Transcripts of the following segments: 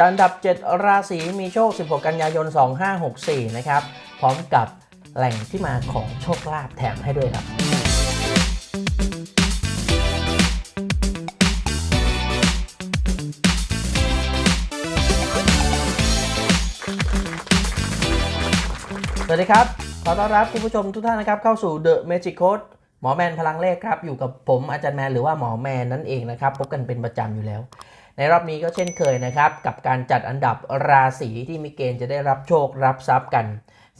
จัดอันดับ 7 ราศีมีโชค 16 กันยายน 2564 นะครับ พร้อมกับแหล่งที่มาของโชคลาภแถมให้ด้วยครับ สวัสดีครับ ขอต้อนรับคุณผู้ชมทุกท่านนะครับ เข้าสู่ The Magic Code หมอแมนพลังเลขครับ อยู่กับผมอาจารย์แมนหรือว่าหมอแมนนั่นเองนะครับ พบกันเป็นประจำอยู่แล้ว ในรอบนี้ก็เช่นเคยนะครับ กับการจัดอันดับราศีที่มีเกณฑ์จะได้รับโชครับทรัพย์กัน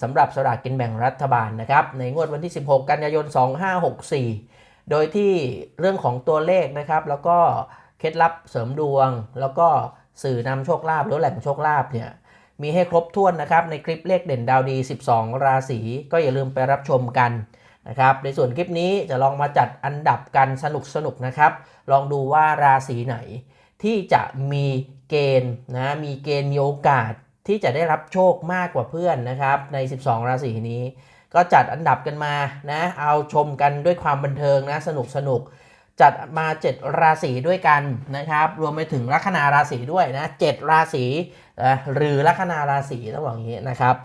สำหรับสลากกินแบ่งรัฐบาลนะครับ ในงวดวันที่ 16 กันยายน 2564 โดยที่เรื่องของตัวเลขนะครับ แล้วก็เคล็ดลับเสริมดวง แล้วก็สื่อนำโชคลาภหรือแหล่งโชคลาภเนี่ยมีให้ครบถ้วนนะครับ ในคลิปเลขเด่นดาวดี 12 ราศีก็อย่าลืมไปรับชมกันนะครับในส่วนคลิปนี้จะลองมาจัดอันดับกันสนุกสนุกนะครับ ลองดูว่าราศีไหน ที่จะมีเกณฑ์นะมีเกณฑ์มีโอกาสที่จะได้รับโชคมากกว่าเพื่อนนะครับใน 12 ราศีนี้ ก็จัดอันดับกันมานะเอาชมกันด้วยความบันเทิงนะสนุกสนุกจัดมา 7 ราศีด้วยกันนะครับ รวมไปถึงลัคนาราศีด้วยนะ7ราศีหรือลัคนาราศีต้องบอกอย่างนี้นะครับ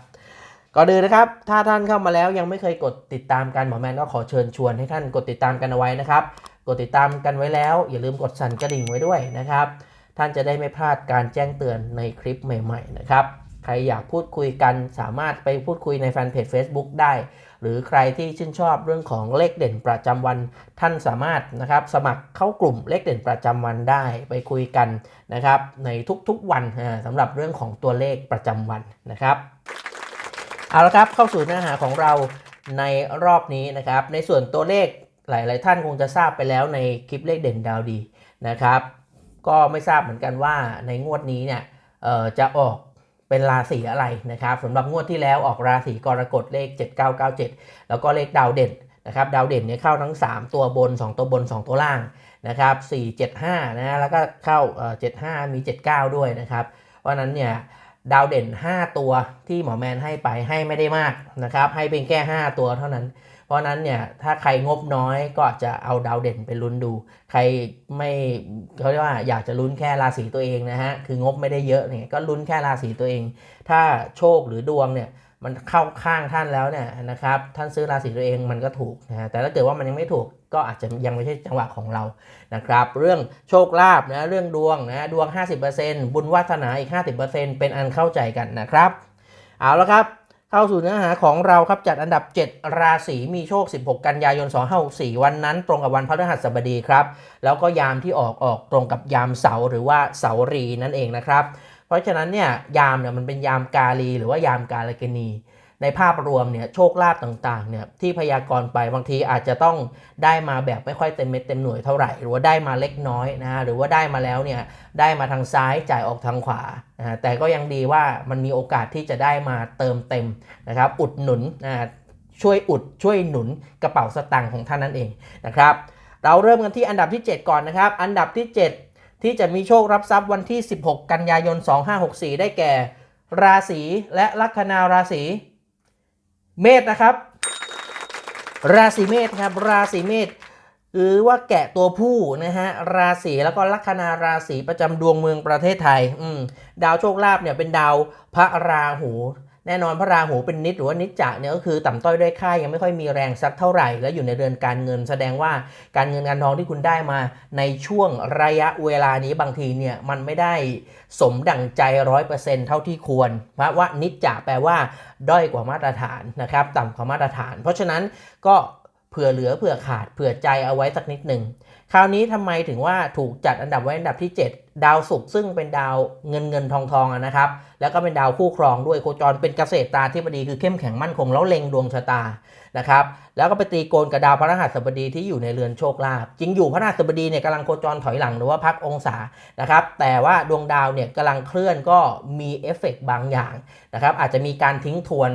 ก่อนอื่นนะครับ ถ้าท่านเข้ามาแล้วยังไม่เคยกดติดตามกันหมอแมนก็ขอเชิญชวนให้ท่านกดติดตามกันเอาไว้นะครับ กดติดตามกันไว้แล้ว อย่าลืมกดสั่นกระดิ่งไว้ด้วยนะครับ ท่านจะได้ไม่พลาดการแจ้งเตือนในคลิปใหม่ ๆ นะครับ ใครอยากพูดคุยกันสามารถไปพูดคุยในแฟนเพจ Facebook ได้ หรือใครที่ชื่นชอบเรื่องของเลขเด่นประจำวัน ท่านสามารถนะครับสมัครเข้ากลุ่มเลขเด่นประจำวันได้ไปคุยกันนะครับ ในทุกๆวันสำหรับเรื่องของตัวเลขประจำวันนะครับเอาละครับเข้าสู่เนื้อหาของเราในรอบนี้นะครับ ในส่วนตัวเลข หลาย ๆ ท่านคงจะทราบไปแล้วในคลิปเลขเด่นดาวดีนะครับ ก็ไม่ทราบเหมือนกันว่าในงวดนี้เนี่ยจะออกเป็นราศีอะไรนะครับสำหรับงวดที่แล้วออกราศีกรกฎเลข 7997 แล้วก็เลขดาวเด่นนะครับดาวเด่นเนี่ยเข้าทั้ง 3 ตัวบน 2 ตัวบน 2 ตัวล่างนะครับ475นะแล้วก็เข้า75 มี 79 ด้วยนะครับเพราะนั้นเนี่ยดาวเด่น 5 ตัวที่หมอแมนให้ไปให้ไม่ได้มากนะครับให้เป็นแค่ 5 ตัวเท่านั้น ราะนั้นเนี่ยถ้าใครงบน้อยก็จจะเอาดาวเด่นไปลุ้นดู ใครไม่เขาเรียกว่าอยากจะลุ้นแค่ราศีตัวเองนะฮะคืองบไม่ได้เยอะเนี่ยก็ลุ้นแค่ราศีตัวเอง ถ้าโชคหรือดวงเนี่ยมันเข้าข้างท่านแล้วเนี่ยนะครับท่านซื้อราศีตัวเองมันก็ถูกนะฮะแต่ถ้าเกิดว่ามันยังไม่ถูกก็อาจจะยังไม่ใช่จังหวะของเรานะครับ เรื่องโชคลาภนะเรื่องดวงนะดวง 50%บุญวาสนาอีก 50%เป็นอันเข้าใจกันนะครับ เอาละครับ เข้าสู่เนื้อหาของเราครับจัดอันดับ 7 ราศีมีโชค 16 กันยายน2564วันนั้น ตรงกับวันพฤหัสบดีครับ แล้วก็ยามที่ออกออกตรงกับยามเสาร์หรือว่าเสารีนั่นเองนะครับ เพราะฉะนั้นเนี่ยยามเนี่ยมันเป็นยามกาลีหรือว่ายามกาลกินี ในภาพรวมเนี่ยโชคลาภต่างๆเนี่ยที่พยากรณ์ไปบางทีอาจจะต้องได้มาแบบไม่ค่อยเต็มเม็ดเต็มหน่วยเท่าไหร่ หรือว่าได้มาเล็กน้อยนะฮะหรือว่าได้มาแล้วเนี่ยได้มาทางซ้ายจ่ายออกทางขวานะแต่ก็ยังดีว่ามันมีโอกาสที่จะได้มาเติมเต็มนะครับอุดหนุนนะฮะช่วยอุดช่วยหนุนกระเป๋าสตางค์ของท่านนั่นเองนะครับเราเริ่มกันที่อันดับที่ 7 ก่อนนะครับ อันดับที่ 7 ที่จะมีโชครับทรัพย์วันที่ 16 กันยายน 2564 ได้แก่ ราศีและลัคนาราศี เมษนะครับ ราศีเมษครับ ราศีเมษหรือว่าแกะตัวผู้นะฮะราศีแล้วก็ลัคนาราศีประจำดวงเมืองประเทศไทย อืดาวโชคลาภเนี่ยเป็นดาวพระราหู แน่นอนพระราหูเป็นนิดหรือว่านิจจะเนี่ยก็คือต่ำต้อยด้วยค่ายังไม่ค่อยมีแรงสักเท่าไหร่ แล้วอยู่ในเรือนการเงิน แสดงว่าการเงินการทองที่คุณได้มาในช่วงระยะเวลานี้บางทีเนี่ยมันไม่ได้สมดั่งใจร้อยเปอร์เซ็นต์เท่าที่ควร เพราะว่านิจจะแปลว่า ด้อยกว่ามาตรฐานนะครับต่ำกว่ามาตรฐาน เพราะฉะนั้นก็เผื่อเหลือเผื่อขาดเผื่อใจเอาไว้สักนิดหนึ่งคราวนี้ทำไมถึงว่าถูกจัดอันดับไว้อันดับที่ 7 ดาวศุกร์ซึ่งเป็นดาวเงินเงินทองทองนะครับ แล้วก็เป็นดาวคู่ครองด้วยโคจรเป็นเกษตรตาธิบดีคือเข้มแข็งมั่นคงแล้วเล็งดวงชะตานะครับแล้วก็ไปตีโกนกับดาวพระรหัสบดีที่อยู่ในเรือนโชคลาภจริงอยู่พระรหัสบดีเนี่ยกำลังโคจรถอยหลังหรือว่าพักองศานะครับแต่ว่าดวงดาวเนี่ยกำลังเคลื่อนก็มีเอฟเฟกต์บางอย่างนะครับอาจจะมีการทิ้งทวน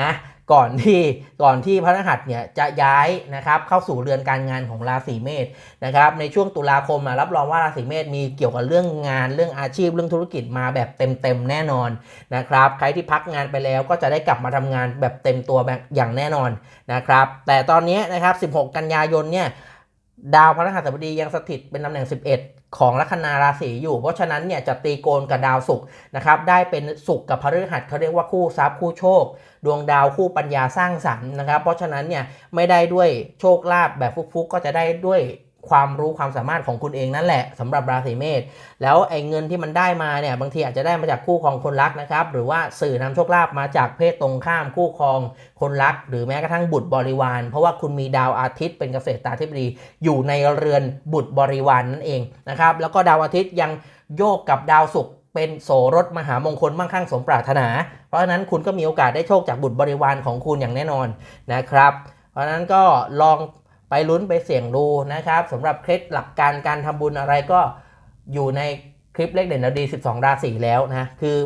นะก่อนที่ก่อนที่พระรหัสเนี่ยจะย้ายนะครับเข้าสู่เรือนการงานของราศีเมษนะครับในช่วงตุลาคมอะรับรองว่าราศีเมษมีเกี่ยวกับเรื่องื่องงานเรื่องอาชีพเรื่องธุรกิจมาแบบเต็มๆแน่นอนนะครับ ใครที่พักงานไปแล้วก็จะได้กลับมาทำงานแบบเต็มตัวแบบอย่างแน่นอนนะครับ แต่ตอนนี้นะครับ 16 กันยายนเนี่ยดาวพฤหัสบดียังสถิตเป็นตำแหน่ง 11 ของลัคนาราศีอยู่ เพราะฉะนั้นเนี่ยจะตีโกนกับดาวศุกร์นะครับ ได้เป็นศุกร์กับพฤหัสเขาเรียกว่าคู่ทรัพย์คู่โชค ดวงดาวคู่ปัญญาสร้างสรรค์นะครับ เพราะฉะนั้นเนี่ยไม่ได้ด้วยโชคลาภแบบฟุกๆก็จะได้ด้วย ความรู้ความสามารถของคุณเองนั่นแหละสำหรับราศีเมษแล้วไอ้เงินที่มันได้มาเนี่ยบางทีอาจจะได้มาจากคู่ครองคนรักนะครับหรือว่าสื่อนำโชคลาภมาจากเพศตรงข้ามคู่ครองคนรัก หรือแม้กระทั่งบุตรบริวาร เพราะว่าคุณมีดาวอาทิตย์เป็นเกษตรตาธิบดีอยู่ในเรือนบุตรบริวารนนั่นเองนะครับแล้วก็ดาวอาทิตย์ยังโยกกับดาวศุกร์เป็นโสรถมหามงคลมั่งคั่งสมปรารถนา เพราะฉะนั้นคุณก็มีโอกาสได้โชคจากบุตรบริวารของคุณอย่างแน่นอนนะครับ เพราะฉะนั้นก็ลอง ไปลุ้นไปเสี่ยงดูนะครับสำหรับเคล็ดหลักการการทำบุญอะไรก็อยู่ในคลิปเลขเด่นดาวดี 12 ราศีแล้วนะคือ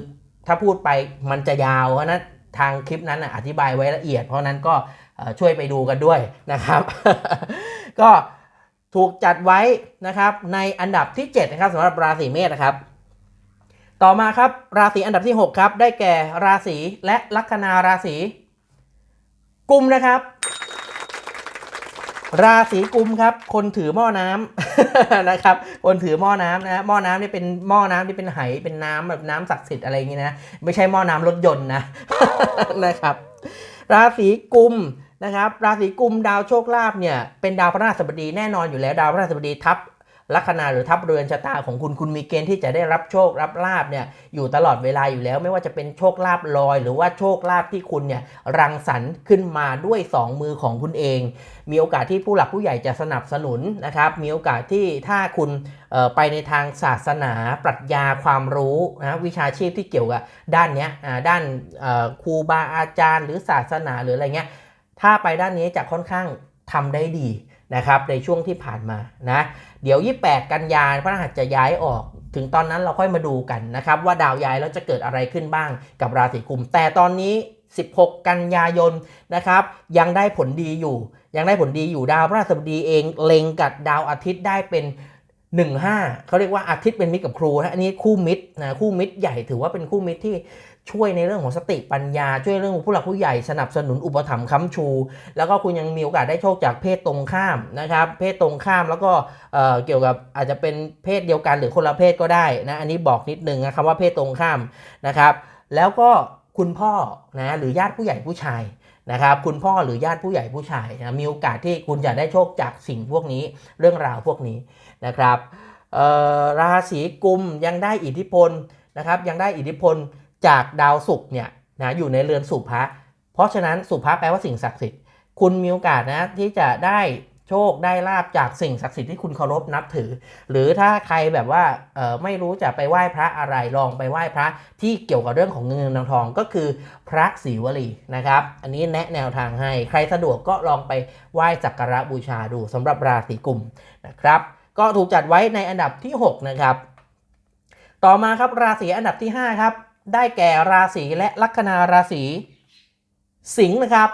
ถ้าพูดไปมันจะยาวเพราะฉะนั้นทางคลิปนั้นอธิบายไว้ละเอียด เพราะนั้นก็ช่วยไปดูกันด้วยนะครับ ก็ถูกจัดไว้นะครับในอันดับที่ 7 นะครับสำหรับราศีเมษนะครับ ต่อมาครับราศีอันดับที่ 6 ครับ ได้แก่ราศีและลัคนาราศีกุมนะครับ ราศีกุมครับ คนถือหม้อน้ำนะครับ คนถือหม้อน้ำนะหม้อน้ำนี่เป็นหม้อน้ำที่เป็นไหเป็นน้ำแบบน้ำศักดิ์สิทธิ์อะไรอย่างงี้นะไม่ใช่หม้อน้ำรถยนต์นะนะครับ ราศีกุมนะครับ ราศีกุมดาวโชคลาภเนี่ยเป็นดาวพระราชบดีแน่นอนอยู่แล้วดาวพระราชบดีทับ ลัคนาหรือทับเรือนชะตาของคุณคุณมีเกณฑ์ที่จะได้รับโชครับลาบเนี่ยอยู่ตลอดเวลาอยู่แล้ว ไม่ว่าจะเป็นโชคลาภลอย หรือว่าโชคลาภที่คุณเนี่ยรังสรรค์ขึ้นมาด้วยสองมือของคุณเอง มีโอกาสที่ผู้หลักผู้ใหญ่จะสนับสนุนนะครับมีโอกาสที่ถ้าคุณไปในทางศาสนาปรัชญาความรู้นะวิชาชีพที่เกี่ยวกับด้านเนี้ยอ่าด้านครูบาอาจารย์ หรือศาสนาหรืออะไรเงี้ยถ้าไปด้านนี้จะค่อนข้างทำได้ดี นะครับในช่วงที่ผ่านมานะเดี๋ยว 28 กันยาพระรหัสจะย้ายออก ถึงตอนนั้นเราค่อยมาดูกันนะครับว่าดาวย้ายแล้วจะเกิดอะไรขึ้นบ้างกับราศีกุม แต่ตอนนี้ 16 กันยายนนะครับยังได้ผลดีอยู่ ยังได้ผลดีอยู่ดาวพระราชบดีเองเล็งกับดาวอาทิตย์ได้เป็น1-5เขาเรียกว่าอาทิตย์เป็นมิตรกับครูนะอันนี้คู่มิตรนะคู่มิตรใหญ่ถือว่าเป็นคู่มิตรที่ ช่วยในเรื่องของสติปัญญา ช่วยเรื่องของผู้หลักผู้ใหญ่สนับสนุนอุปถัมภ์ค้ำชู แล้วก็คุณยังมีโอกาสได้โชคจากเพศตรงข้ามนะครับ เพศตรงข้ามแล้วก็เเกี่ยวกับอาจจะเป็นเพศเดียวกันหรือคนละเพศก็ได้นะอันนี้บอกนิดนึงนะคำว่าเพศตรงข้ามนะครับ แล้วก็คุณพ่อนะหรือญาติผู้ใหญ่ผู้ชายนะครับคุณพ่อหรือญาติผู้ใหญ่ผู้ชายนะมีโอกาสที่คุณจะได้โชคจากสิ่งพวกนี้เรื่องราวพวกนี้นะครับราศีกุมยังได้อิทธิพลนะครับยังได้อิทธิพล จากดาวศุกร์เนี่ยนะอยู่ในเรือนสุภะเพราะฉะนั้นสุภะแปลว่าสิ่งศักดิ์สิทธิ์ คุณมีโอกาสนะที่จะได้โชคได้ลาบจากสิ่งศักดิ์สิทธิ์ที่คุณเคารพนับถือ หรือถ้าใครแบบว่าไม่รู้จะไปไหว้พระอะไรลองไปไหว้พระที่เกี่ยวกับเรื่องของเงินเงินทองทองก็คือพระศรีวลีนะครับ อันนี้แนะแนวทางให้ใครสะดวกก็ลองไปไหว้สักการะบูชาดูสำหรับราศีกุมนะครับ ก็ถูกจัดไว้ในอันดับที่ 6 นะครับ ต่อมาครับราศีอันดับที่ 5 ครับ ได้แก่ราศีและลัคนาราศีสิงห์นะครับ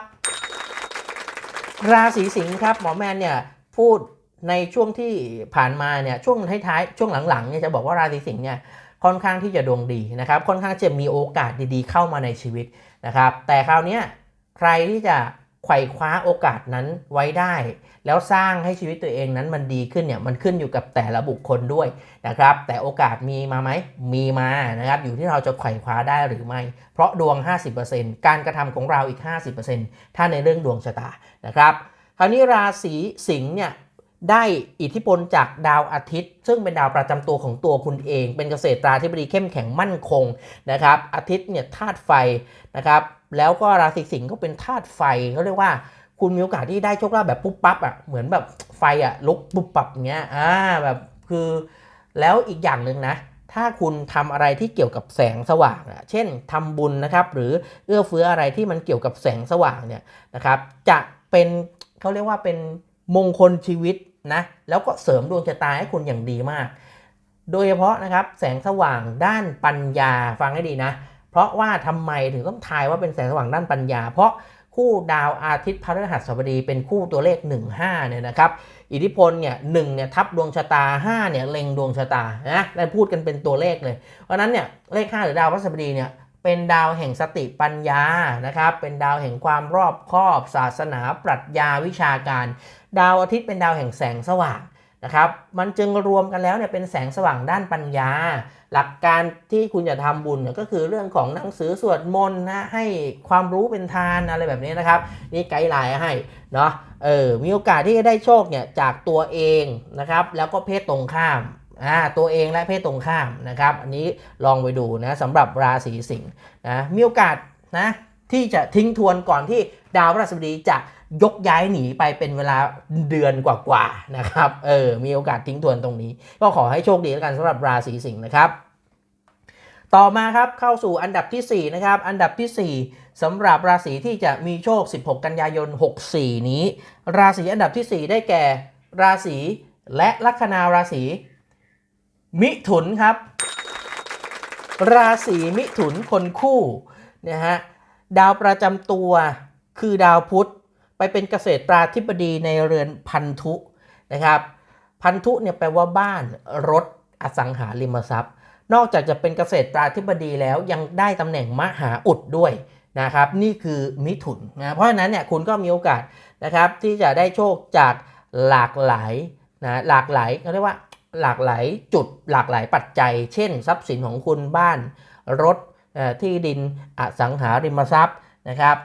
ราศีสิงห์ครับหมอแมนเนี่ยพูดในช่วงที่ผ่านมาเนี่ยช่วงท้ายๆช่วงหลังๆเนี่ยจะบอกว่าราศีสิงห์เนี่ยค่อนข้างที่จะดวงดีนะครับ ค่อนข้างจะมีโอกาสดีๆ เข้ามาในชีวิตนะครับ แต่คราวนี้ใครที่จะ ไขว่คว้าโอกาสนั้นไว้ได้ แล้วสร้างให้ชีวิตตัวเองนั้นมันดีขึ้นเนี่ยมันขึ้นอยู่กับแต่ละบุคคลด้วยนะครับแต่โอกาสมีมาไหมมีมานะครับอยู่ที่เราจะไขว่คว้าได้หรือไม่ เพราะดวง 50%การกระทำของเราอีก 50%ถ้าในเรื่องดวงชะตานะครับคราวนี้ราศีสิงห์เนี่ยได้อิทธิพลจากดาวอาทิตย์ ซึ่งเป็นดาวประจำตัวของตัวคุณเอง เป็นเกษตราธิบดีเข้มแข็งมั่นคงนะครับอาทิตย์เนี่ยธาตุไฟนะครับ แล้วก็ราศีสิงห์ก็เป็นธาตุไฟเขาเรียกว่า คุณมีโอกาสที่ได้โชคลาภแบบปุ๊บปั๊บอะเหมือนแบบไฟอะลุกปุ๊บปั๊บอย่างเงี้ยอ่าแบบคือแล้วอีกอย่างหนึ่งนะ ถ้าคุณทำอะไรที่เกี่ยวกับแสงสว่างอะเช่นทำบุญนะครับหรือเอื้อเฟื้ออะไรที่มันเกี่ยวกับแสงสว่างเนี่ยนะครับ จะเป็นเขาเรียกว่าเป็นมงคลชีวิตนะแล้วก็เสริมดวงชะตาให้คุณอย่างดีมาก โดยเฉพาะนะครับแสงสว่างด้านปัญญาฟังให้ดีนะ เพราะว่าทำไมถึงต้องทายว่าเป็นแสงสว่างด้านปัญญา เพราะคู่ดาวอาทิตย์พฤหัสบดีเป็นคู่ตัวเลข 15เนี่ยนะครับอิทธิพลเนี่ยหนึ่งเนี่ยทับดวงชะตา5เนี่ยเล็งดวงชะตานะได้พูดกันเป็นตัวเลขเลยเพราะฉะนั้นเนี่ยเลข5หรือดาวพฤหัสบดีเนี่ยเป็นดาวแห่งสติปัญญานะครับเป็นดาวแห่งความรอบคอบ ศาสนาปรัชญาวิชาการ ดาวอาทิตย์เป็นดาวแห่งแสงสว่าง นะครับ มันจึงรวมกันแล้วเนี่ยเป็นแสงสว่างด้านปัญญา หลักการที่คุณจะทำบุญเนี่ยก็คือเรื่องของหนังสือสวดมนต์นะให้ความรู้เป็นทานอะไรแบบนี้นะครับ นี่ไกด์ไลน์ให้เนาะเออมีโอกาสที่จะได้โชคเนี่ยจากตัวเองนะครับ แล้วก็เพศตรงข้ามอ่าตัวเองและเพศตรงข้ามนะครับ อันนี้ลองไปดูนะสำหรับราศีสิงห์นะมีโอกาสนะที่จะทิ้งทวนก่อนที่ดาวพฤหัสบดีจะ ยกย้ายหนีไปเป็นเวลาเดือนกว่าๆนะครับ เออ มีโอกาสทิ้งทวนตรงนี้ ก็ขอให้โชคดีแล้วกันสำหรับราศีสิงห์นะครับ ต่อมาครับเข้าสู่อันดับทีสี่4 นะครับ อันดับทีสี่4สำหรับราศีที่จะมีโชค 16 กันยายน 64 นี้ ราศีอันดับทีสี่ 4 ได้แก่ราศีและลัคนาราศีมิถุนครับ ราศีมิถุนคนคู่นะฮะดาวประจำตัวคือดาวพุธ ไปเป็นเกษตราธิบดีในเรือนพันธุนะครับ พันธุเนี่ยแปลว่าบ้านรถอสังหาริมทรัพย์ นอกจากจะเป็นเกษตราธิบดีแล้วยังได้ตำแหน่งมหาอุดด้วยนะครับ นี่คือมิถุนนะเพราะฉะนั้นเนี่ยคุณก็มีโอกาสนะครับที่จะได้โชคจากหลากหลายนะหลากหลายเขาเรียกว่าหลากหลายจุดหลากหลายปัจจัย เช่น ทรัพย์สินของคุณบ้านรถที่ดินอสังหาริมทรัพย์นะครับ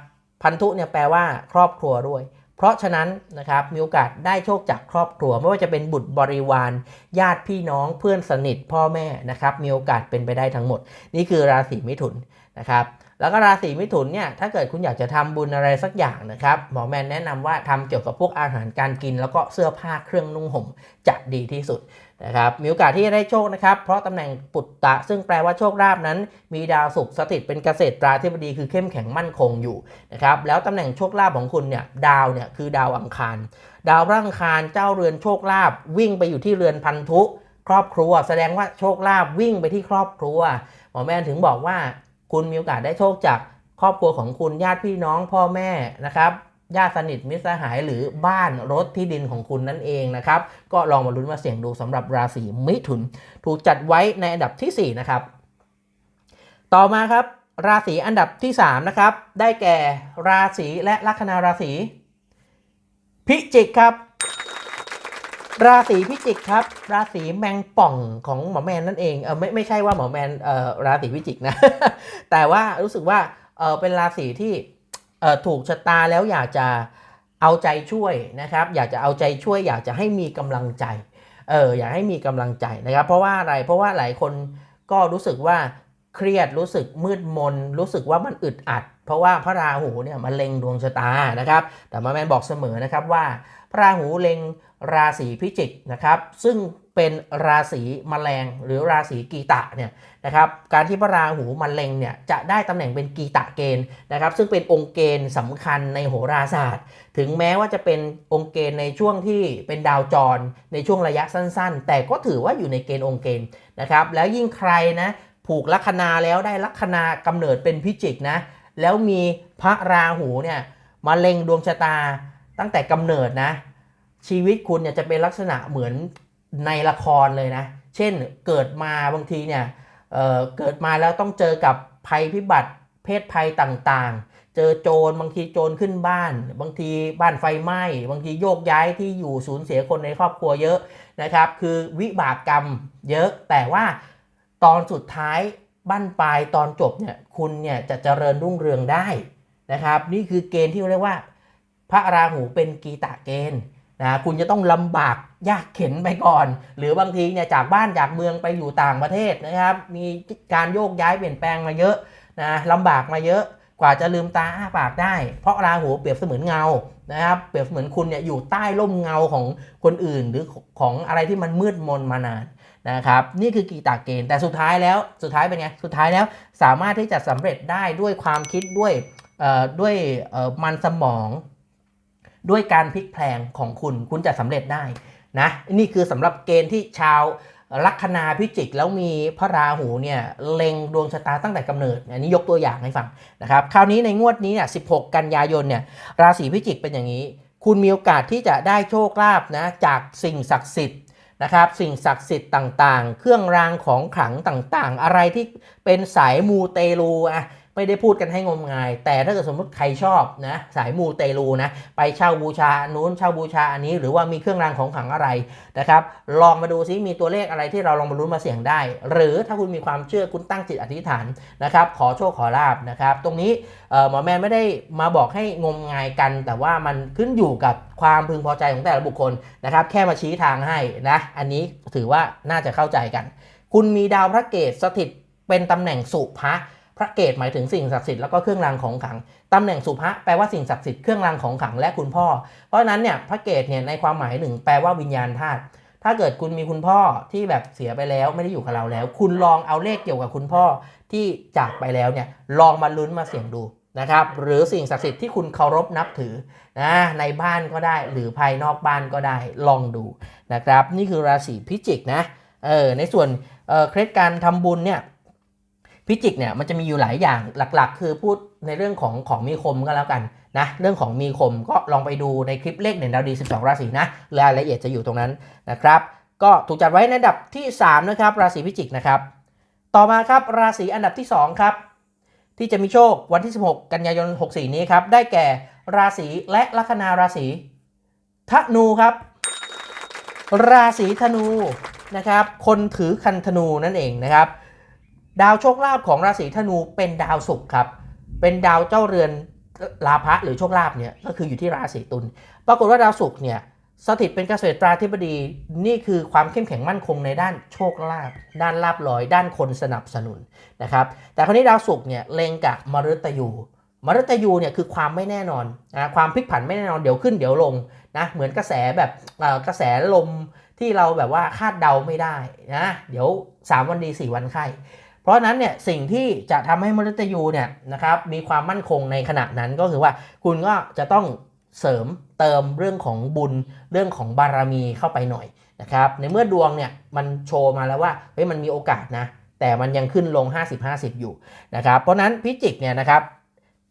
พันธุเนี่ยแปลว่าครอบครัวด้วย เพราะฉะนั้นนะครับมีโอกาสได้โชคจากครอบครัว ไม่ว่าจะเป็นบุตรบริวาร ญาติพี่น้องเพื่อนสนิทพ่อแม่นะครับมีโอกาสเป็นไปได้ทั้งหมด นี่คือราศีมิถุนนะครับแล้วก็ราศีมิถุนเนี่ยถ้าเกิดคุณอยากจะทำบุญอะไรสักอย่างนะครับหมอแมนแนะนำว่าทำเกี่ยวกับพวกอาหารการกิน แล้วก็เสื้อผ้าเครื่องนุ่งห่มจะดีที่สุด นะครับมีโอกาสที่จะได้โชคนะครับ เพราะตำแหน่งปุตตะ ซึ่งแปลว่าโชคลาภนั้น มีดาวศุกร์สถิตเป็นเกษตราธิบดีคือเข้มแข็งมั่นคงอยู่นะครับแล้วตำแหน่งโชคลาภของคุณเนี่ยดาวเนี่ยคือดาวอังคาร ดาวระอังคารเจ้าเรือนโชคลาภวิ่งไปอยู่ที่เรือนพันธุครอบครัว แสดงว่าโชคลาภวิ่งไปที่ครอบครัวหมอแม่ถึงบอกว่า คุณมีโอกาสได้โชคจากครอบครัวของคุณญาติพี่น้องพ่อแม่นะครับ ญาติสนิทมิตรสหายหรือบ้านรถที่ดินของคุณนั่นเองนะครับ ก็ลองมาลุ้นมาเสี่ยงดูสำหรับราศีมิถุน ถูกจัดไว้ในอันดับทีสี่ 4 นะครับ ต่อมาครับ ราศีอันดับที่ 3 นะครับ ได้แก่ราศีและลัคนาราศี พิจิกครับ ราศีพิจิกครับ ราศีแมงป่องของหมอแมนนั่นเองเออไม่ไม่ใช่ว่าหมอแมนเออราศีพิจิกนะ แต่ว่ารู้สึกว่าเออเป็นราศีที่ ถูกชะตาแล้วอยากจะเอาใจช่วยนะครับ อยากจะเอาใจช่วย อยากจะให้มีกำลังใจเอออยากให้มีกำลังใจนะครับ เพราะว่าอะไรเพราะว่าหลายคนก็รู้สึกว่าเครียดรู้สึกมืดมน รู้สึกว่ามันอึดอัด เพราะว่าพระราหูเนี่ยมาเล็งดวงชะตานะครับ แต่มาแมนบอกเสมอนะครับว่า พระราหูเล็งราศีพิจิกนะครับ ซึ่งเป็นราศีแมลงหรือราศีกีตะเนี่ย นะครับการที่พระราหูมาเล็งเนี่ยจะได้ตำแหน่งเป็นกีตะเกณฑ์นะครับซึ่งเป็นองค์เกณฑ์สำคัญในโหราศาสตร์ ถึงแม้ว่าจะเป็นองค์เกณฑ์ในช่วงที่เป็นดาวจร ในช่วงระยะสั้นๆ แต่ก็ถือว่าอยู่ในเกณฑ์องค์เกณฑ์นะครับแล้วยิ่งใครนะผูกลัคนาแล้วได้ลัคนากำเนิดเป็นพิจิกนะแล้วมีพระราหูเนี่ยมาเล็งดวงชะตาตั้งแต่กำเนิดนะชีวิตคุณเนี่ยจะเป็นลักษณะเหมือนในละครเลยนะ เช่นเกิดมาบางทีเนี่ย เเกิดมาแล้วต้องเจอกับภัยพิบัติ เพศภัยต่างๆ เจอโจรบางทีโจรขึ้นบ้าน บางทีบ้านไฟไหม้ บางทีโยกย้ายที่อยู่สูญเสียคนในครอบครัวเยอะนะครับ คือวิบากกรรมเยอะแต่ว่าตอนสุดท้ายบั้นปลายตอนจบเนี่ยคุณเนี่ยจะเจริญรุ่งเรืองได้นะครับ นี่คือเกณฑ์ที่เรียกว่า พระราหูเป็นกีตะเกณฑ์ นะคุณจะต้องลำบากยากเข็นไปก่อน หรือบางทีเนี่ยจากบ้านจากเมืองไปอยู่ต่างประเทศนะครับ มีการโยกย้ายเปลี่ยนแปลงมาเยอะนะลำบากมาเยอะกว่าจะลืมตาอ้าปากได้ เพราะราหูเปรียบเสมือนเงานะครับเปรียบเสมือนคุณเนี่ยอยู่ใต้ร่มเงาของคนอื่น หรือของอะไรที่มันมืดมนมานานนะครับนี่คือกีตาเกณฑ์แต่สุดท้ายแล้วสุดท้ายเป็นไงสุดท้ายแล้วสามารถที่จะสำเร็จได้ด้วยความคิดด้วยด้วยมันสมอง ด้วยการพลิกแพลงของคุณคุณจะสำเร็จได้นะนี่คือสำหรับเกณฑ์ที่ชาวลัคนาพิจิกแล้วมีพระราหูเนี่ยเล็งดวงชะตาตั้งแต่กำเนิดอันนี้ยกตัวอย่างให้ฟังนะครับคราวนี้ในงวดนี้เนี่ย16 กันยายนเนี่ยราศีพิจิกเป็นอย่างนี้ คุณมีโอกาสที่จะได้โชคลาภนะจากสิ่งศักดิ์สิทธิ์นะครับสิ่งศักดิ์สิทธิ์ต่างๆ เครื่องรางของขลังต่างๆ อะไรที่เป็นสายมูเตลูอะ ไม่ได้พูดกันให้งมงาย แต่ถ้าเกิดสมมติใครชอบนะสายมูเตลูนะไปเช่าบูชานู้นเช่าบูชาอันนี้ หรือว่ามีเครื่องรางของขลังอะไรนะครับลองมาดูซิมีตัวเลขอะไรที่เราลองมาลุ้นมาเสี่ยงได้ หรือถ้าคุณมีความเชื่อคุณตั้งจิตอธิษฐานนะครับขอโชคขอลาบนะครับตรงนี้หมอแมนไม่ได้มาบอกให้งมงายกัน แต่ว่ามันขึ้นอยู่กับความพึงพอใจของแต่ละบุคคลนะครับแค่มาชี้ทางให้นะอันนี้ถือว่าน่าจะเข้าใจกัน คุณมีดาวพระเกตสถิตเป็นตำแหน่งสุภะ พระเกตหมายถึงสิ่งศักดิ์สิทธิ์แล้วก็เครื่องรางของขลังตำแหน่งสุภะแปลว่าสิ่งศักดิ์สิทธิ์เครื่องรางของขลังและคุณพ่อ เพราะฉะนั้นเนี่ยพระเกตเนี่ยในความหมายหนึ่งแปลว่าวิญญาณธาตุถ้าเกิดคุณมีคุณพ่อที่แบบเสียไปแล้วไม่ได้อยู่กับเราแล้ว คุณลองเอาเลขเกี่ยวกับคุณพ่อที่จากไปแล้วเนี่ยลองมาลุ้นมาเสี่ยงดูนะครับหรือสิ่งศักดิ์สิทธิ์ที่คุณเคารพนับถือนะในบ้านก็ได้หรือภายนอกบ้านก็ได้ลองดูนะครับ นี่คือราศีพิจิกนะเออในส่วนเออเคล็ดการทำบุญเนี่ย พิจิกเนี่ยมันจะมีอยู่หลายอย่างหลักๆ คือพูดในเรื่องของของมีคมก็แล้วกันนะเรื่องของมีคมก็ลองไปดูในคลิปเลขเด่นดาวดี 12 ราศีนะรายละเอียดจะอยู่ตรงนั้นนะครับก็ถูกจัดไว้ในอันดับที่ 3 นะครับ ราศีพิจิกนะครับ ต่อมาครับราศีอันดับที่ 2 ครับ ที่จะมีโชควันที่ 16 กันยายน 64 นี้ครับ ได้แก่ราศีและลัคนาราศีธนูครับ ราศีธนูนะครับ คนถือคันธนูนั่นเองนะครับ ดาวโชคลาภของราศีธนูเป็นดาวศุกร์ครับ เป็นดาวเจ้าเรือนลาภะหรือโชคลาภเนี่ยก็คืออยู่ที่ราศีตุล ปรากฏว่าดาวศุกร์เนี่ยสถิตเป็นเกษตราธิบดีนี่คือความเข้มแข็งมั่นคงในด้านโชคลาภด้านลาบลอย ด้านคนสนับสนุนนะครับ แต่คราวนี้ดาวศุกร์เนี่ยเล็งกับมฤตยูมฤตยูเนี่ยคือความไม่แน่นอนนะความพลิกผันไม่แน่นอนเดี๋ยวขึ้นเดี๋ยวลงนะเหมือนกระแสแบบกระแสลมที่เราแบบว่าคาดเดาไม่ได้นะเดี๋ยว 3 วันดี 4 วันไข้ ราะนั้นเนี่ยสิ่งที่จะทำให้มฤตยูเนี่ยนะครับมีความมั่นคงในขณะนั้นก็คือว่าคุณก็จะต้องเสริมเติมเรื่องของบุญเรื่องของบารมีเข้าไปหน่อยนะครับในเมื่อดวงเนี่ยมันโชว์มาแล้วว่าเฮ้ยมันมีโอกาสนะแต่มันยังขึ้นลง 50-50 อยู่นะครับเพราะฉะนั้นพิจิกเนี่ยนะครับ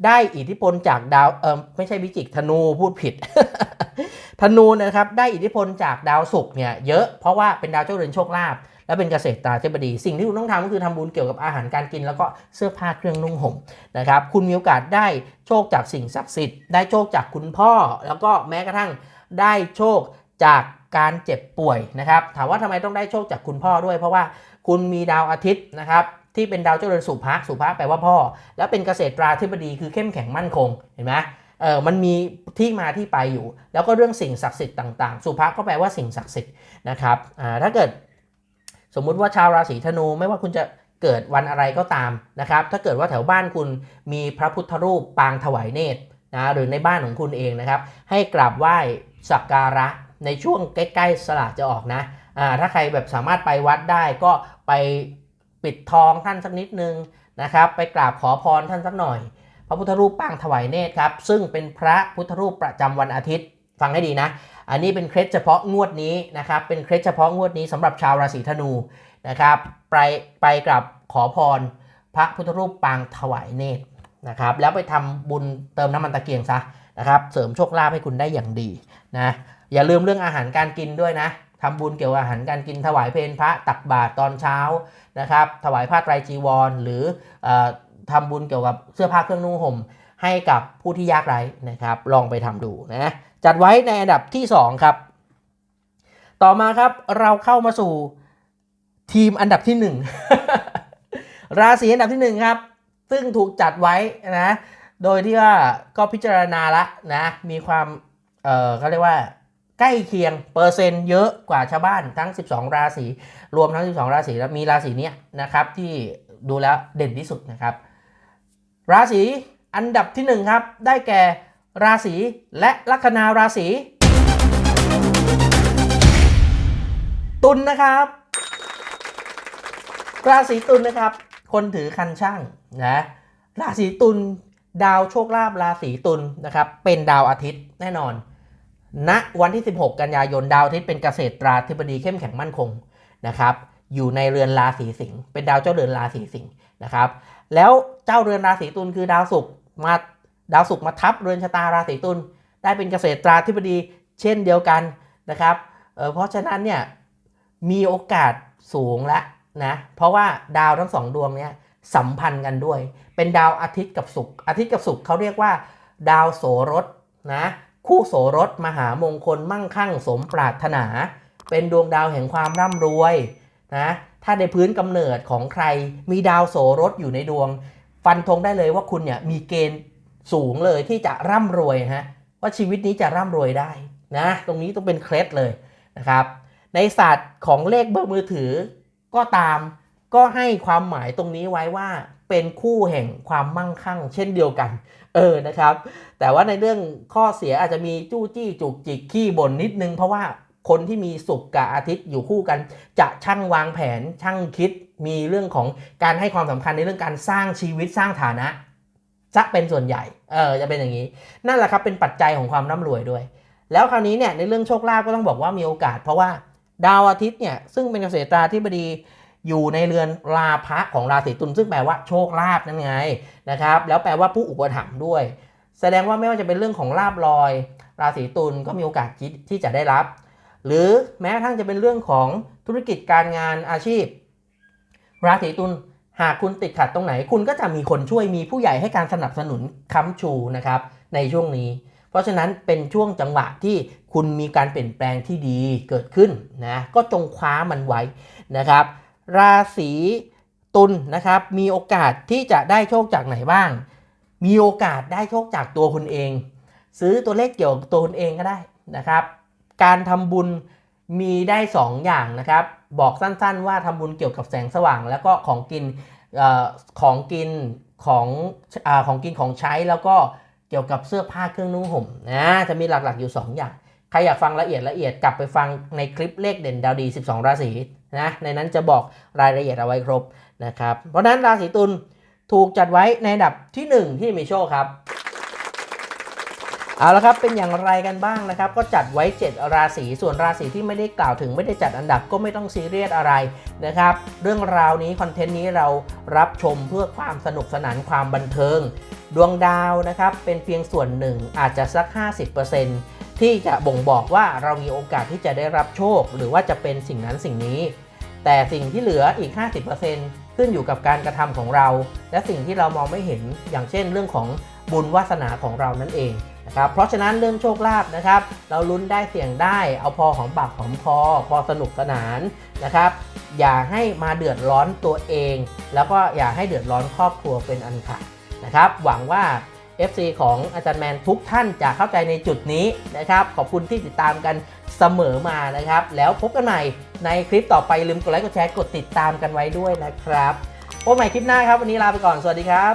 ได้อิทธิพลจากดาวเออไม่ใช่พิจิกธนูพูดผิด ธนูนะครับได้อิทธิพลจากดาวศุกร์เนี่ยเยอะเพราะว่าเป็นดาวเจ้าเรือนโชคลาภ และเป็นเกษตรตราธิบดี สิ่งที่คุณต้องทำก็คือทำบุญเกี่ยวกับอาหารการกิน แล้วก็เสื้อผ้าเครื่องนุ่งห่มนะครับคุณมีโอกาสได้โชคจากสิ่งศักดิ์สิทธิ์ ได้โชคจากคุณพ่อ แล้วก็แม้กระทั่งได้โชคจากการเจ็บป่วยนะครับถามว่าทำไมต้องได้โชคจากคุณพ่อด้วย เพราะว่าคุณมีดาวอาทิตย์นะครับที่เป็นดาวเจริญสุภะสุภะแปลว่าพ่อ แล้วเป็นเกษตรตราธิบดีคือเข้มแข็งมั่นคงเห็นไหมเออมันมีที่มาที่ไปอยู่ แล้วก็เรื่องสิ่งศักดิ์สิทธิ์ต่างๆ สุภาพก็แปลว่าสิ่งศักดิ์สิทธิ์นะครับอ่าถ้าเกิด สมมุติว่าชาวราศีธนูไม่ว่าคุณจะเกิดวันอะไรก็ตามนะครับ ถ้าเกิดว่าแถวบ้านคุณมีพระพุทธรูปปางถวายเนตรนะหรือในบ้านของคุณเองนะครับ ให้กราบไหว้สักการะในช่วงใกล้ๆสลากจะออกนะอ่าถ้าใครแบบสามารถไปวัดได้ก็ไปปิดทองท่านสักนิดนึงนะครับ ไปกราบขอพรท่านสักหน่อย พระพุทธรูปปางถวายเนตรครับ ซึ่งเป็นพระพุทธรูปประจำวันอาทิตย์ ฟังให้ดีนะ อันนี้เป็นเคล็ดเฉพาะงวดนี้นะครับ เป็นเคล็ดเฉพาะงวดนี้สำหรับชาวราศีธนูนะครับ ไปไปกราบขอพร พระพุทธรูปปางถวายเนตรนะครับ แล้วไปทำบุญเติมน้ำมันตะเกียงซะนะครับ เสริมโชคลาภให้คุณได้อย่างดีนะ อย่าลืมเรื่องอาหารการกินด้วยนะทำบุญเกี่ยวกับอาหารการกินถวายเพลพระตักบาตรตอนเช้านะครับ ถวายผ้าไตรจีวร หรือออทำบุญเกี่ยวกับเสื้อผ้าเครื่องนุ่งห่มให้กับผู้ที่ยากไร้นะครับ ลองไปทำดูนะ จัดไว้ในอันดับที่ 2 ครับ ต่อมาครับเราเข้ามาสู่ทีมอันดับที่ 1 ราศีอันดับที่ 1 ครับ ซึ่งถูกจัดไว้นะ โดยที่ว่าก็พิจารณาละนะ มีความ เออเขาเรียกว่าใกล้เคียงเปอร์เซ็นต์เยอะกว่าชาวบ้านทั้ง 12 ราศีรวมทั้ง 12 ราศีแล้วมีราศีเนี้ยนะครับที่ดูแล้วเด่นที่สุดนะครับ ราศีอันดับที่หนึ่งครับ ได้แก่ ราศีและลัคนาราศี ตุลนะครับ ราศีตุลนะครับ คนถือคันช่างนะราศีตุลดาวโชคลาภราศีตุลนะครับ เป็นดาวอาทิตย์แน่นอนณวันที่ 16 กันยายนดาวอาทิตย์เป็นเกษตราธิบดีเข้มแข็งมั่นคงนะครับ อยู่ในเรือนราศีสิงห์เป็นดาวเจ้าเรือนราศีสิงห์นะครับ แล้วเจ้าเรือนราศีตุลคือดาวศุกร์มา ดาวศุกร์มาทับเรือนชะตาราศีตุลได้เป็นเกษตราธิบดีเช่นเดียวกันนะครับเเพราะฉะนั้นเนี่ยมีโอกาสสูงแล้วนะเพราะว่าดาวทั้งสองดวงเนี้ยสัมพันธ์กันด้วย เป็นดาวอาทิตย์กับศุกร์อาทิตย์กับศุกร์เขาเรียกว่า ดาวโสรสนะคู่โสรสมหามงคลมั่งคั่งสมปรารถนา เป็นดวงดาวแห่งความร่ำรวยนะถ้าในพื้นกำเนิดของใครมีดาวโสรสอยู่ในดวง ฟันธงได้เลยว่าคุณเนี่ยมีเกณฑ์ สูงเลยที่จะร่ำรวยฮะว่าชีวิตนี้จะร่ำรวยได้นะตรงนี้ต้องเป็นเคล็ดเลยนะครับ ในศาสตร์ของเลขเบอร์มือถือก็ตามก็ให้ความหมายตรงนี้ไว้ว่าเป็นคู่แห่งความมั่งคั่ง เช่นเดียวกัน เออนะครับ แต่ว่าในเรื่องข้อเสียอาจจะมีจู้จี้จุกจิกขี้บ่นนิดนึง เพราะว่าคนที่มีศุกร์กับอาทิตย์อยู่คู่กัน จะช่างวางแผนช่างคิดมีเรื่องของการให้ความสำคัญในเรื่องการสร้างชีวิตสร้างฐานะ จะเป็นส่วนใหญ่ เออ จะเป็นอย่างนี้ นั่นแหละครับ เป็นปัจจัยของความร่ำรวยด้วย แล้วคราวนี้เนี่ย ในเรื่องโชคลาภก็ต้องบอกว่ามีโอกาส เพราะว่าดาวอาทิตย์เนี่ย ซึ่งเป็นเกษตราธิบดีอยู่ในเรือนลาภะของราศีตุล ซึ่งแปลว่าโชคลาภนั่นไงนะครับ แล้วแปลว่าผู้อุปถัมภ์ด้วย แสดงว่าไม่ว่าจะเป็นเรื่องของลาบลอย ราศีตุลก็มีโอกาสที่จะได้รับ หรือแม้กระทั่งจะเป็นเรื่องของธุรกิจการงานอาชีพ ราศีตุล หากคุณติดขัดตรงไหน คุณก็จะมีคนช่วยมีผู้ใหญ่ให้การสนับสนุนค้ำชูนะครับในช่วงนี้ เพราะฉะนั้นเป็นช่วงจังหวะที่คุณมีการเปลี่ยนแปลงที่ดีเกิดขึ้นนะก็จงคว้ามันไว้นะครับ ราศีตุลนะครับมีโอกาสที่จะได้โชคจากไหนบ้าง มีโอกาสได้โชคจากตัวคุณเอง ซื้อตัวเลขเกี่ยวกับตัวคุณเองก็ได้นะครับ การทำบุญมีได้2อย่างนะครับ บอกสั้นๆ ว่าทำบุญเกี่ยวกับแสงสว่าง แล้วก็ของกินอของกินของอของกินของใช้แล้วก็เกี่ยวกับเสื้อผ้าเครื่องนุ่งห่มนะจะมีหลักๆอยู่ 2 อย่าง ใครอยากฟังละเอียดละเอียดกลับไปฟังในคลิปเลขเด่นดาวดี 12 ราศีนะในนั้นจะบอกรายละเอียดเอาไว้ครบนะครับเพราะฉะนั้นราศีตุลถูกจัดไว้ในอันดับที่ 1 ที่มีโชคครับ เอาละครับเป็นอย่างไรกันบ้างนะครับ ก็จัดไว้ 7 ราศีส่วนราศีที่ไม่ได้กล่าวถึงไม่ได้จัดอันดับก็ไม่ต้องซีเรียสอะไรนะครับ เรื่องราวนี้คอนเทนต์นี้เรารับชมเพื่อความสนุกสนานความบันเทิง ดวงดาวนะครับ เป็นเพียงส่วนหนึ่งอาจจะสัก 50%ที่จะบ่งบอกว่าเรามีโอกาสที่จะได้รับโชค หรือว่าจะเป็นสิ่งนั้นสิ่งนี้ แต่สิ่งที่เหลืออีก 50%ขึ้นอยู่กับการกระทำของเรา และสิ่งที่เรามองไม่เห็นอย่างเช่น เรื่องของบุญวาสนาของเรานั่นเอง นะครับเพราะฉะนั้นเรื่องโชคลาภนะครับเราลุ้นได้เสี่ยงได้เอาพอของปากของคอพอสนุกสนานนะครับอย่าให้มาเดือดร้อนตัวเอง แล้วก็อย่าให้เดือดร้อนครอบครัวเป็นอันขาดนะครับหวังว่า FC ของอาจารย์แมนทุกท่านจะเข้าใจในจุดนี้นะครับ ขอบคุณที่ติดตามกันเสมอมานะครับ แล้วพบกันใหม่ในคลิปต่อไปลืมกดไลค์กดแชร์กดติดตามกันไว้ด้วยนะครับพบใหม่คลิปหน้าครับ วันนี้ลาไปก่อนสวัสดีครับ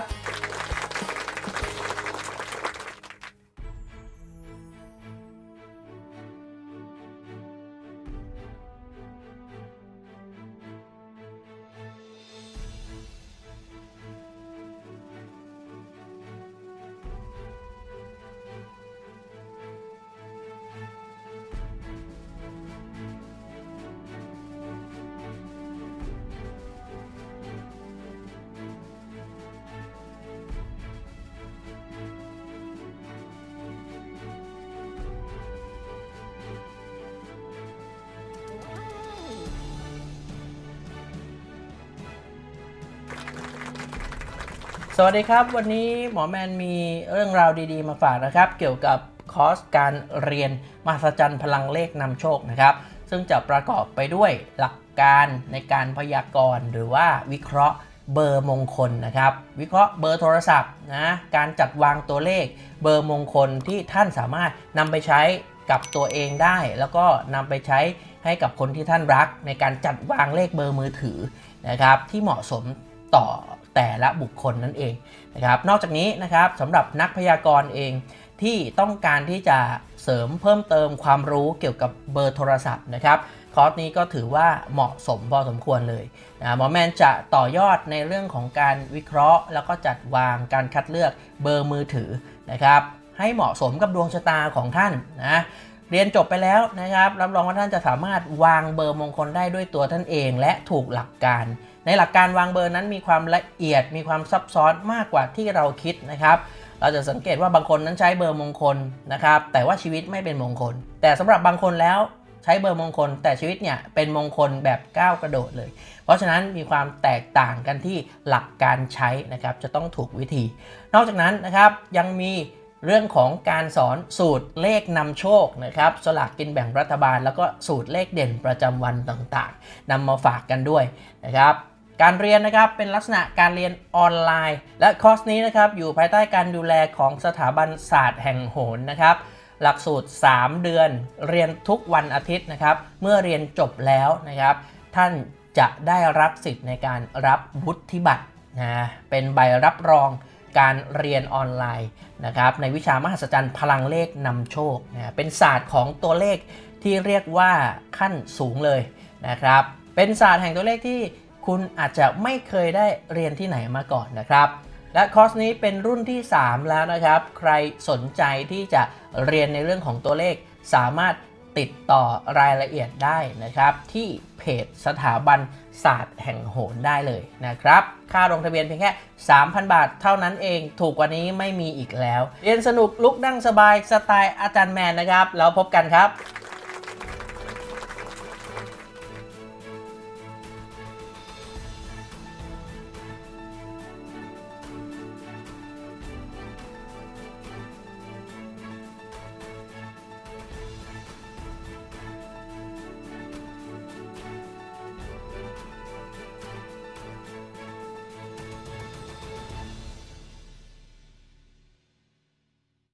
สวัสดีครับ วันนี้หมอแมนมีเรื่องราวดีๆ มาฝากนะครับ เกี่ยวกับคอร์สการเรียนมหัศจรรย์พลังเลขนำโชคนะครับ ซึ่งจะประกอบไปด้วยหลักการในการพยากรณ์ หรือว่าวิเคราะห์เบอร์มงคลนะครับ วิเคราะห์เบอร์โทรศัพท์นะการจัดวางตัวเลขเบอร์มงคลที่ท่านสามารถนำไปใช้กับตัวเองได้ แล้วก็นำไปใช้ให้กับคนที่ท่านรัก ในการจัดวางเลขเบอร์มือถือนะครับ ที่เหมาะสมต่อ แต่ละบุคคลนั่นเองนะครับ นอกจากนี้นะครับสำหรับนักพยากรณ์เองที่ต้องการที่จะเสริมเพิ่มเติมความรู้เกี่ยวกับเบอร์โทรศัพท์นะครับคอร์สนี้ก็ถือว่าเหมาะสมพอสมควรเลยนะหมอแมนจะต่อยอดในเรื่องของการวิเคราะห์ แล้วก็จัดวางการคัดเลือกเบอร์มือถือนะครับ ให้เหมาะสมกับดวงชะตาของท่านนะเรียนจบไปแล้วนะครับรับรองว่าท่านจะสามารถวางเบอร์มงคลได้ด้วยตัวท่านเอง และถูกหลักการ ในหลักการวางเบอร์นั้นมีความละเอียดมีความซับซ้อนมากกว่าที่เราคิดนะครับ เราจะสังเกตว่าบางคนนั้นใช้เบอร์มงคลนะครับ แต่ว่าชีวิตไม่เป็นมงคล แต่สำหรับบางคนแล้วใช้เบอร์มงคล แต่ชีวิตเนี่ยเป็นมงคลแบบก้าวกระโดดเลย เพราะฉะนั้นมีความแตกต่างกันที่หลักการใช้นะครับจะต้องถูกวิธี นอกจากนั้นนะครับยังมีเรื่องของการสอนสูตรเลขนำโชคนะครับสลากกินแบ่งรัฐบาล แล้วก็สูตรเลขเด่นประจำวันต่างๆนำมาฝากกันด้วยนะครับ การเรียนนะครับเป็นลักษณะการเรียนออนไลน์ และคอร์สนี้นะครับอยู่ภายใต้การดูแลของสถาบันศาสตร์แห่งโหนนะครับหลักสูตร 3 เดือน เรียนทุกวันอาทิตย์นะครับเมื่อเรียนจบแล้วนะครับท่านจะได้รับสิทธิ์ในการรับวุฒิบัตรนะเป็นใบรับรองการเรียนออนไลน์นะครับในวิชามหัศจรรย์พลังเลขนำโชคนะเป็นศาสตร์ของตัวเลขที่เรียกว่าขั้นสูงเลยนะครับเป็นศาสตร์แห่งตัวเลขที่ คุณอาจจะไม่เคยได้เรียนที่ไหนมาก่อนนะครับ และคอร์สนี้เป็นรุ่นที่ 3 แล้วนะครับ ใครสนใจที่จะเรียนในเรื่องของตัวเลข สามารถติดต่อรายละเอียดได้นะครับ ที่เพจสถาบันศาสตร์แห่งโหนได้เลยนะครับ ค่าลงทะเบียนเพียงแค่ 3,000 บาทเท่านั้นเอง ถูกกว่านี้ไม่มีอีกแล้ว เรียนสนุกลุกนั่งสบายสไตล์อาจารย์แมนนะครับ แล้วพบกันครับ